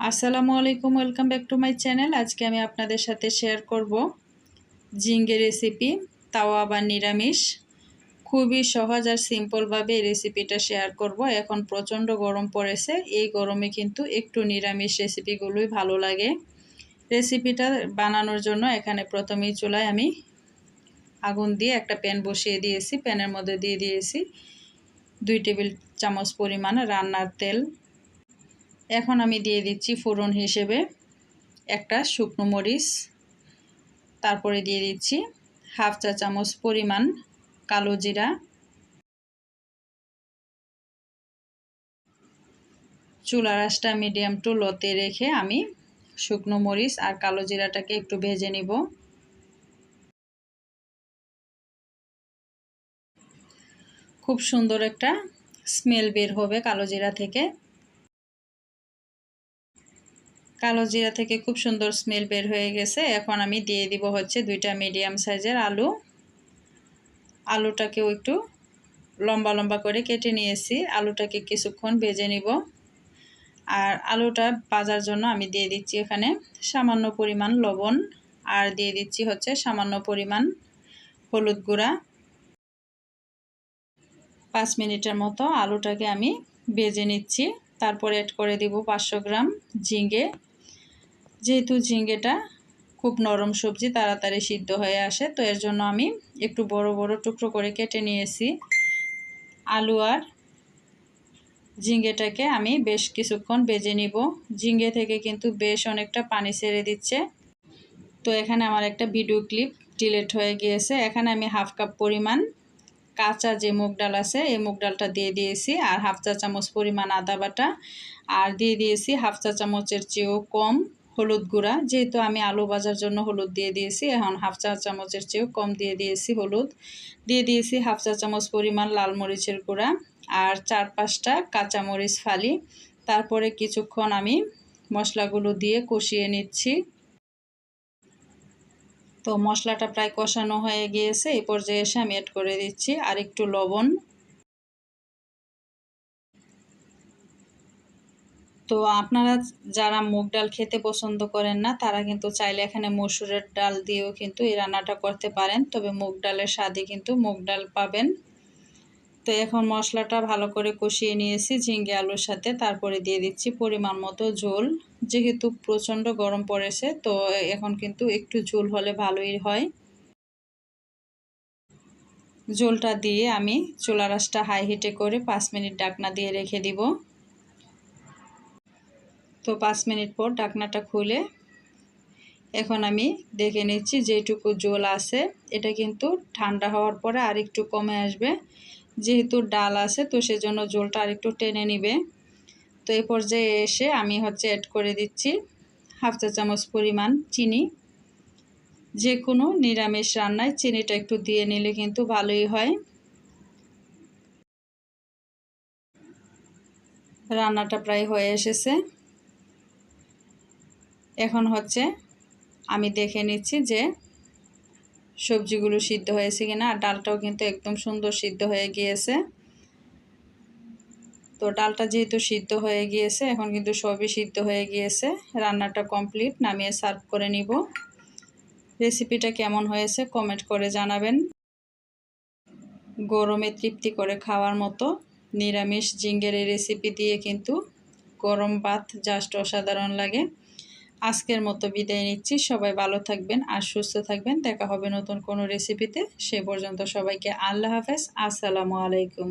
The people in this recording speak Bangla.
আসসালামু আলাইকুম welcome back to my channel আজকে আমি আপনাদের সাথে শেয়ার করব জিঙ্গে রেসিপি তাওয়া বা নিরামিষ। খুবই সহজ আর সিম্পলভাবে এই রেসিপিটা শেয়ার করব। এখন প্রচণ্ড গরম পড়েছে, এই গরমে কিন্তু একটু নিরামিষ রেসিপিগুলোই ভালো লাগে। রেসিপিটা বানানোর জন্য এখানে প্রথমেই চুলায় আমি আগুন দিয়ে একটা প্যান বসিয়ে দিয়েছি। প্যানের মধ্যে দিয়ে দিয়েছি দুই টেবিল চামচ পরিমাণ রান্নার তেল। এখন আমি দিয়ে দিচ্ছি ফোড়ন হিসেবে একটা শুকনো মরিচ। তারপরে দিয়ে দিচ্ছি হাফ চা চামচ পরিমাণ কালো জিরা। চুলা রাসটা মিডিয়াম টু লতে রেখে আমি শুকনো মরিচ আর কালো জিরাটাকে একটু ভেজে নিব। খুব সুন্দর একটা স্মেল বের হবে কালো জিরা থেকে। কালো জিরা থেকে খুব সুন্দর স্মেল বের হয়ে গেছে। এখন আমি দিয়ে দিব হচ্ছে দুইটা মিডিয়াম সাইজের আলু। আলুটাকেও একটু লম্বা লম্বা করে কেটে নিয়েছি। আলুটাকে কিছুক্ষণ ভেজে নিব। আর আলুটা ভাজার জন্য আমি দিয়ে দিচ্ছি এখানে সামান্য পরিমাণ লবণ। আর দিয়ে দিচ্ছি হচ্ছে সামান্য পরিমাণ হলুদ গুঁড়া। পাঁচ মিনিটের মতো আলুটাকে আমি ভেজে নিচ্ছি। তারপরে অ্যাড করে দিব পাঁচশো গ্রাম ঝিঙ্গে যেহেতু ঝিঙ্গেটা খুব নরম সবজি, তাড়াতাড়ি সিদ্ধ হয়ে আসে, তো এর জন্য আমি একটু বড় বড় টুকরো করে কেটে নিয়েছি। আলু আর ঝিঙ্গেটাকে আমি বেশ কিছুক্ষণ বেজে নিব। ঝিঙ্গে থেকে কিন্তু বেশ অনেকটা পানি ছেড়ে দিচ্ছে। তো এখানে আমার একটা ভিডিও ক্লিপ ডিলেট হয়ে গিয়েছে। এখানে আমি হাফ কাপ পরিমাণ কাঁচা যে মুগ ডাল আছে, এই মুগ ডালটা দিয়ে দিয়েছি, আর হাফ চা চামচ পরিমাণ আদা বাটা, আর দিয়ে দিয়েছি হাফ চা চামচের চেয়েও কম হলুদ গুঁড়া, যেহেতু আমি আলু ভাজার জন্য হলুদ দিয়ে দিয়েছি, এখন হাফ চা চামচের চেয়েও কম দিয়ে দিয়েছি হলুদ। দিয়ে দিয়েছি হাফ চা চামচ পরিমাণ লাল মরিচের গুঁড়া আর চার পাঁচটা কাঁচামরিচ ফালি। তারপরে কিছুক্ষণ আমি মশলাগুলো দিয়ে কষিয়ে নিচ্ছি। তো মশলাটা প্রায় কষানো হয়ে গিয়েছে এই পর্যায়ে এসে আমি অ্যাড করে দিচ্ছি আর একটু লবণ। তো আপনারা যারা মুগ ডাল খেতে পছন্দ করেন না, তারা কিন্তু চাইলে এখানে মসুরের ডাল দিয়েও কিন্তু এই রান্নাটা করতে পারেন। তবে মুগ ডালের স্বাদে কিন্তু মুগ ডাল পাবেন। তো এখন মশলাটা ভালো করে কষিয়ে নিয়েছি ঝিঙ্গে আলুর সাথে। তারপরে দিয়ে দিচ্ছি পরিমাণ মতো ঝোল। যেহেতু প্রচণ্ড গরম পড়েছে, তো এখন কিন্তু একটু ঝোল হলে ভালোই হয়। ঝোলটা দিয়ে আমি চুলা রাসটা হাই হিটে করে পাঁচ মিনিট ডাকনা দিয়ে রেখে দিব। তো পাঁচ মিনিট পর ডাকনাটা খুলে এখন আমি দেখে নিচ্ছি যেটুকু জল আছে, এটা কিন্তু ঠান্ডা হওয়ার পরে আর একটু কমে আসবে। যেহেতু ডাল আছে, তো সেজন্য জলটা আর একটু টেনে নিবে। তো এই পর্যায়ে এসে আমি হচ্ছে অ্যাড করে দিচ্ছি হাফ চা চামচ পরিমাণ চিনি। যে কোনো নিরামিষ রান্নায় চিনিটা একটু দিয়ে নিলে কিন্তু ভালোই হয়। রান্নাটা প্রায় হয়ে এসেছে। এখন হচ্ছে আমি দেখে নিচ্ছি যে সবজিগুলো সিদ্ধ হয়েছে কিনা। আর ডালটাও কিন্তু একদম সুন্দর সিদ্ধ হয়ে গিয়েছে। তো ডালটা যেহেতু সিদ্ধ হয়ে গিয়েছে, এখন কিন্তু সবই সিদ্ধ হয়ে গিয়েছে। রান্নাটা কমপ্লিট, নামিয়ে সার্ভ করে নিব। রেসিপিটা কেমন হয়েছে কমেন্ট করে জানাবেন। গরমে তৃপ্তি করে খাওয়ার মতো নিরামিষ জিঙ্গের এই রেসিপি দিয়ে কিন্তু গরম ভাত জাস্ট অসাধারণ লাগে। আজকের মতো বিদায় নিচ্ছি। সবাই ভালো থাকবেন আর সুস্থ থাকবেন। দেখা হবে নতুন কোনো রেসিপিতে সে পর্যন্ত সবাইকে আল্লাহ হাফেজ। আসসালামু আলাইকুম।